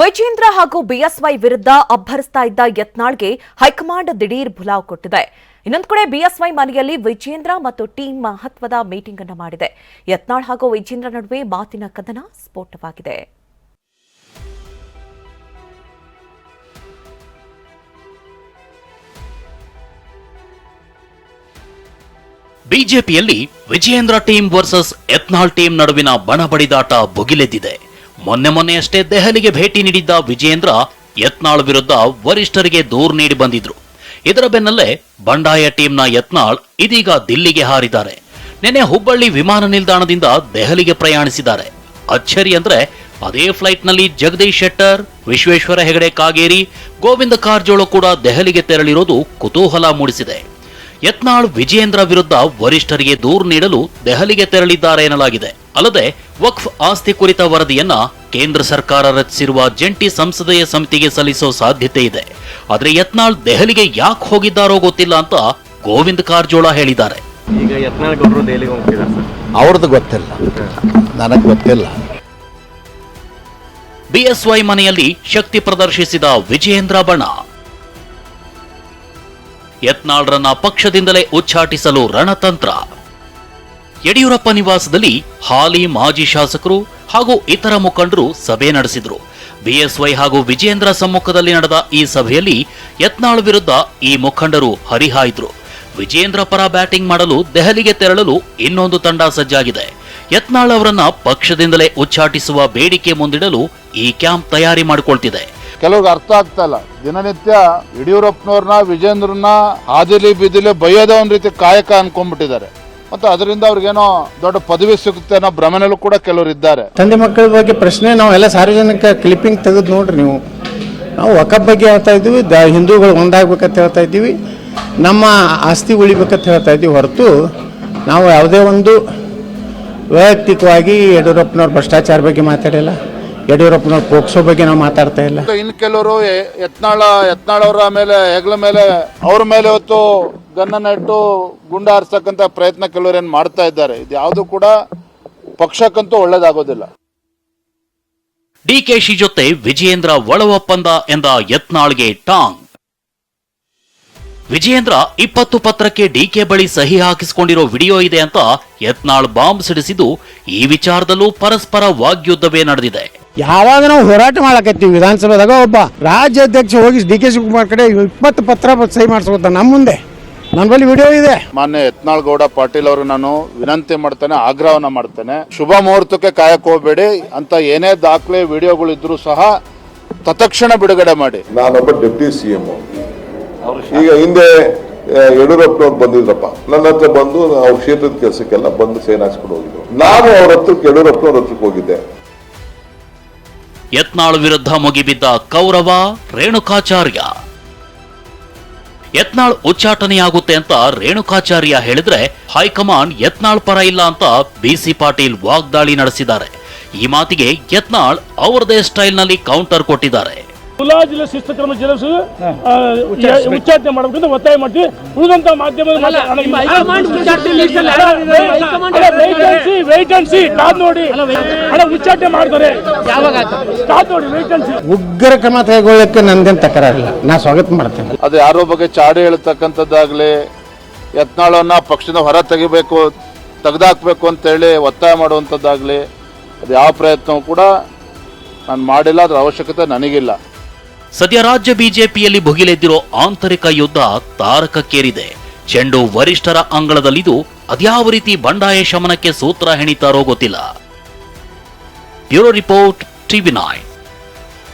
ವೈಜೇಂದ್ರ ಹಾಗೂ ಬಿಎಸ್ವೈ ವಿರುದ್ಧ ಅಬ್ಬರಿಸ್ತಾ ಇದ್ದ ಯತ್ನಾಳ್ಗೆ ಹೈಕಮಾಂಡ್ ದಿಢೀರ್ ಬುಲಾವ್ ಕೊಟ್ಟಿದೆ. ಇನ್ನೊಂದು ಕಡೆ ಬಿಎಸ್ವೈ ಮನೆಯಲ್ಲಿ ವಿಜೇಂದ್ರ ಮತ್ತು ಟೀಂ ಮಹತ್ವದ ಮೀಟಿಂಗ್ ಅನ್ನು ಮಾಡಿದೆ. ಯತ್ನಾಳ್ ಹಾಗೂ ವಿಜೇಂದ್ರ ನಡುವೆ ಮಾತಿನ ಕದನ ಸ್ಫೋಟವಾಗಿದೆ. ಬಿಜೆಪಿಯಲ್ಲಿ Vijayendra team versus Yatnal team ನಡುವಿನ ಬಣಬಡಿದಾಟ ಭುಗಿಲೆದ್ದಿದೆ. ಮೊನ್ನೆ ಮೊನ್ನೆಯಷ್ಟೇ ದೆಹಲಿಗೆ ಭೇಟಿ ನೀಡಿದ್ದ ವಿಜಯೇಂದ್ರ ಯತ್ನಾಳ್ ವಿರುದ್ಧ ವರಿಷ್ಠರಿಗೆ ದೂರು ನೀಡಿ ಬಂದಿದ್ರು. ಇದರ ಬೆನ್ನಲ್ಲೇ ಬಂಡಾಯ ಟೀಮ್ನ ಯತ್ನಾಳ್ ಇದೀಗ ದಿಲ್ಲಿಗೆ ಹಾರಿದ್ದಾರೆ. ನಿನ್ನೆ ಹುಬ್ಬಳ್ಳಿ ವಿಮಾನ ನಿಲ್ದಾಣದಿಂದ ದೆಹಲಿಗೆ ಪ್ರಯಾಣಿಸಿದ್ದಾರೆ. ಅಚ್ಚರಿ ಅಂದ್ರೆ ಅದೇ ಫ್ಲೈಟ್ನಲ್ಲಿ ಜಗದೀಶ್ ಶೆಟ್ಟರ್, ವಿಶ್ವೇಶ್ವರ ಹೆಗಡೆ ಕಾಗೇರಿ, ಗೋವಿಂದ ಕಾರಜೋಳ ಕೂಡ ದೆಹಲಿಗೆ ತೆರಳಿರೋದು ಕುತೂಹಲ ಮೂಡಿಸಿದೆ. ಯತ್ನಾಳ್ ವಿಜಯೇಂದ್ರ ವಿರುದ್ಧ ವರಿಷ್ಠರಿಗೆ ದೂರು ನೀಡಲು ದೆಹಲಿಗೆ ತೆರಳಿದ್ದಾರೆ ಎನ್ನಲಾಗಿದೆ. ಅಲ್ಲದೆ ವಕ್ಫ್ ಆಸ್ತಿ ಕುರಿತ ವರದಿಯನ್ನ ಕೇಂದ್ರ ಸರ್ಕಾರ ರಚಿಸಿರುವ ಜಂಟಿ ಸಂಸದೀಯ ಸಮಿತಿಗೆ ಸಲ್ಲಿಸೋ ಸಾಧ್ಯತೆ ಇದೆ. ಆದರೆ ಯತ್ನಾಳ್ ದೆಹಲಿಗೆ ಯಾಕೆ ಹೋಗಿದ್ದಾರೋ ಗೊತ್ತಿಲ್ಲ ಅಂತ ಗೋವಿಂದ ಕಾರಜೋಳ ಹೇಳಿದ್ದಾರೆ. ಈಗ ಯತ್ನಾಳ್ ಗೌಡರು ದೆಹಲಿಗೆ ಹೋಗ್ತಿದ್ದಾರೆ ಸರ್. ಅವ್ರದ್ದು ಗೊತ್ತಿಲ್ಲ. ನನಗೆ ಗೊತ್ತಿಲ್ಲ. ಬಿಎಸ್ವೈ ಮನೆಯಲ್ಲಿ ಶಕ್ತಿ ಪ್ರದರ್ಶಿಸಿದ ವಿಜಯೇಂದ್ರ ಬಣ. ಯತ್ನಾಳ್ರನ್ನ ಪಕ್ಷದಿಂದಲೇ ಉಚ್ಚಾಟಿಸಲು ರಣತಂತ್ರ. ಯಡಿಯೂರಪ್ಪ ನಿವಾಸದಲ್ಲಿ ಹಾಲಿ ಮಾಜಿ ಶಾಸಕರು ಹಾಗೂ ಇತರ ಮುಖಂಡರು ಸಭೆ ನಡೆಸಿದರು. ಬಿಎಸ್ವೈ ಹಾಗೂ ವಿಜೇಂದ್ರ ಸಮ್ಮುಖದಲ್ಲಿ ನಡೆದ ಈ ಸಭೆಯಲ್ಲಿ ಯತ್ನಾಳ್ ವಿರುದ್ಧ ಈ ಮುಖಂಡರು ಹರಿಹಾಯ್ದರು. ವಿಜೇಂದ್ರ ಪರ ಬ್ಯಾಟಿಂಗ್ ಮಾಡಲು ದೆಹಲಿಗೆ ತೆರಳಲು ಇನ್ನೊಂದು ತಂಡ ಸಜ್ಜಾಗಿದೆ. ಯತ್ನಾಳ್ ಅವರನ್ನ ಪಕ್ಷದಿಂದಲೇ ಉಚ್ಚಾಟಿಸುವ ಬೇಡಿಕೆ ಮುಂದಿಡಲು ಈ ಕ್ಯಾಂಪ್ ತಯಾರಿ ಮಾಡಿಕೊಳ್ತಿದೆ. ಕೆಲವ್ರಿಗೆ ಅರ್ಥ ಆಗ್ತಾ ಇಲ್ಲ. ದಿನನಿತ್ಯ ಯಡಿಯೂರಪ್ಪನವ್ರನ್ನ ವಿಜೇಂದ್ರನ್ನ ಹಾದಿಲಿ ಬಿದಿಲಿ ಬೈಯೋದೇ ಒಂದ್ ರೀತಿ ಕಾಯಕ ಅನ್ಕೊಂಡ್ಬಿಟ್ಟಿದ್ದಾರೆ. ಮತ್ತು ಅದರಿಂದ ಅವ್ರಿಗೇನೋ ದೊಡ್ಡ ಪದವಿ ಸಿಗುತ್ತೆ ಅನ್ನೋ ಭ್ರಮೆನಲ್ಲೂ ಕೂಡ ಕೆಲವರು ಇದ್ದಾರೆ. ತಂದೆ ಮಕ್ಕಳ ಬಗ್ಗೆ ಪ್ರಶ್ನೆ, ನಾವೆಲ್ಲ ಸಾರ್ವಜನಿಕ ಕ್ಲಿಪ್ಪಿಂಗ್ ತೆಗೆದು ನೋಡ್ರಿ ನೀವು. ನಾವು ಒಕ್ಕ ಬಗ್ಗೆ ಹೇಳ್ತಾ ಇದ್ದೀವಿ, ದ ಹಿಂದೂಗಳು ಒಂದಾಗ್ಬೇಕಂತ ಹೇಳ್ತಾ ಇದ್ದೀವಿ, ನಮ್ಮ ಆಸ್ತಿ ಉಳಿಬೇಕಂತ ಹೇಳ್ತಾ ಇದ್ದೀವಿ. ಹೊರತು ನಾವು ಯಾವುದೇ ಒಂದು ವೈಯಕ್ತಿಕವಾಗಿ ಯಡಿಯೂರಪ್ಪನವ್ರ ಭ್ರಷ್ಟಾಚಾರ ಬಗ್ಗೆ ಮಾತಾಡಿಲ್ಲ. ಯಡಿಯೂರಪ್ಪನವ್ರ ಪೋಕ್ಸೋ ಬಗ್ಗೆ ನಾವು ಮಾತಾಡ್ತಾ ಇಲ್ಲ. ಇನ್ನು ಕೆಲವರು ಯತ್ನಾಳ ಯತ್ನಾಳವರ ಮೇಲೆ ಹೆಗ್ಲ ಮೇಲೆ ಅವ್ರ ಮೇಲೆ ಹೊತ್ತು ಗನ್ನ ಇಟ್ಟು ಗುಂಡ ಹಾರಿಸ್ತಕ್ಕಂಥ ಪ್ರಯತ್ನ ಕೆಲವರು ಏನು ಮಾಡ್ತಾ ಇದ್ದಾರೆ. ಇದು ಯಾವುದು ಕೂಡ ಪಕ್ಷಕ್ಕಂತೂ ಒಳ್ಳೇದಾಗೋದಿಲ್ಲ. ಡಿಕೆಶಿ ಜೊತೆ ವಿಜಯೇಂದ್ರ ಒಳ ಒಪ್ಪಂದ ಎಂದ ಯತ್ನಾಳ್ಗೆ ಟಾಂಗ್. ವಿಜಯೇಂದ್ರ ಇಪ್ಪತ್ತು ಪತ್ರಕ್ಕೆ ಡಿಕೆ ಬಳಿ ಸಹಿ ಹಾಕಿಸಿಕೊಂಡಿರೋ ವಿಡಿಯೋ ಇದೆ ಅಂತ ಯತ್ನಾಳ್ ಬಾಂಬ್ ಸಿಡಿಸಿದ್ದು ಈ ವಿಚಾರದಲ್ಲೂ ಪರಸ್ಪರ ವಾಗ್ಯುದ್ಧವೇ ನಡೆದಿದೆ. ಯಾವಾಗ ನಾವು ಹೋರಾಟ ಮಾಡಕತ್ತೀವಿ ವಿಧಾನಸಭೆದಾಗ ಒಬ್ಬ ರಾಜ್ಯಾಧ್ಯಕ್ಷ ಹೋಗಿ ಡಿ ಕೆ ಶಿವಕುಮಾರ್ ಕಡೆ ಇಪ್ಪತ್ತು ಪತ್ರ ಸಹಿ ಮಾಡಿಸ್ಕೊತ ನಮ್ಮ ಮುಂದೆ. ನನ್ನ ಬಳಿ ವಿಡಿಯೋ ಇದೆ. ಮಾನ್ಯ ಯತ್ನಾಳ್ ಗೌಡ ಪಾಟೀಲ್ ಅವರು ನಾನು ವಿನಂತಿ ಮಾಡ್ತೇನೆ ಆಗ್ರಹವನ್ನ ಮಾಡ್ತೇನೆ. ಶುಭ ಮುಹೂರ್ತಕ್ಕೆ ಕಾಯಕ್ ಹೋಗಬೇಡಿ. ಅಂತ ಏನೇ ದಾಖಲೆ ವಿಡಿಯೋಗಳು ಇದ್ರೂ ಸಹ ತತ್ಕ್ಷಣ ಬಿಡುಗಡೆ ಮಾಡಿ. ನಾನೊಬ್ಬ ಡೆಪ್ಟಿ ಸಿ ಎಂ. ಈಗ ಹಿಂದೆ ಯಡಿಯೂರಪ್ಪ ಯಡಿಯೂರಪ್ಪನವ್ರು ಬಂದಿದ್ರಪ್ಪ. ನನ್ನ ಹತ್ರ ಬಂದು ಅವ್ರ ಕ್ಷೇತ್ರದ ಕೆಲಸಕ್ಕೆಲ್ಲ ಬಂದು ಸೈನ್ ಹಾಕ್ಸ್ಕೊಂಡು ಹೋಗಿದ್ರು. ನಾನು ಅವ್ರ ಹತ್ರಕ್ಕೆ ಯಡಿಯೂರಪ್ಪನವ್ರ ಹತ್ರಕ್ಕೆ ಹೋಗಿದ್ದೆ. ಯತ್ನಾಳ್ ವಿರುದ್ಧ ಮುಗಿಬಿದ್ದ ಕೌರವ ರೇಣುಕಾಚಾರ್ಯ. ಯತ್ನಾಳ್ ಉಚ್ಚಾಟನೆಯಾಗುತ್ತೆ ಅಂತ ರೇಣುಕಾಚಾರ್ಯ ಹೇಳಿದ್ರೆ ಹೈಕಮಾಂಡ್ ಯತ್ನಾಳ್ ಪರ ಇಲ್ಲ ಅಂತ ಬಿಸಿ ಪಾಟೀಲ್ ವಾಗ್ದಾಳಿ ನಡೆಸಿದ್ದಾರೆ. ಈ ಮಾತಿಗೆ ಯತ್ನಾಳ್ ಅವರದೇ ಸ್ಟೈಲ್ನಲ್ಲಿ ಕೌಂಟರ್ ಕೊಟ್ಟಿದ್ದಾರೆ. ಮುಲಾಜಿಲ ಶಿಸ್ತು ಕ್ರಮ ಜಿಲ್ಲೆ ಆ, ಉಚ್ಚಾಟನೆ ಮಾಡಬೇಕಂತ ಒತ್ತಾಯ ಮಾಡ್ತೀವಿ. ಉಳಿದಂತ ಮಾಧ್ಯಮದ ಕಾದ್ ನೋಡಿ. ಉಚ್ಚಾಟನೆ ಮಾಡ್ತಾರೆ. ಕಾದ್ ನೋಡಿ ವೆಯ್ಟ್ ಉಗ್ರ ಕ್ರಮ ಕೈಗೊಳ್ಳಕ್ಕೆ ನನ್ಗೇನು ತಕರಾರಿಲ್ಲ. ನಾ ಸ್ವಾಗತ ಮಾಡ್ತೇನೆ. ಅದು ಯಾರೋ ಬಗ್ಗೆ ಚಾಡಿ ಹೇಳ್ತಕ್ಕಂಥದ್ದಾಗ್ಲಿ ಯತ್ನಾಳನ್ನ ಪಕ್ಷದ ಹೊರ ತೆಗಿಬೇಕು ತೆಗೆದಾಕ್ಬೇಕು ಅಂತೇಳಿ ಒತ್ತಾಯ ಮಾಡುವಂಥದ್ದಾಗಲಿ ಅದು ಯಾವ ಪ್ರಯತ್ನವೂ ಕೂಡ ನಾನು ಮಾಡಿಲ್ಲ ಅದರ ಅವಶ್ಯಕತೆ ನನಗಿಲ್ಲ. ಸದ್ಯ ರಾಜ್ಯ ಬಿಜೆಪಿಯಲ್ಲಿ ಭುಗಿಲೆದ್ದಿರೋ ಆಂತರಿಕ ಯುದ್ಧ ತಾರಕಕ್ಕೇರಿದೆ. ಚೆಂಡು ವರಿಷ್ಠರ ಅಂಗಳದಲ್ಲಿದ್ದು ಅದ್ಯಾವ ರೀತಿ ಬಂಡಾಯ ಶಮನಕ್ಕೆ ಸೂತ್ರ ಹೆಣಿತಾರೋ ಗೊತ್ತಿಲ್ಲ. Bureau report TV nine.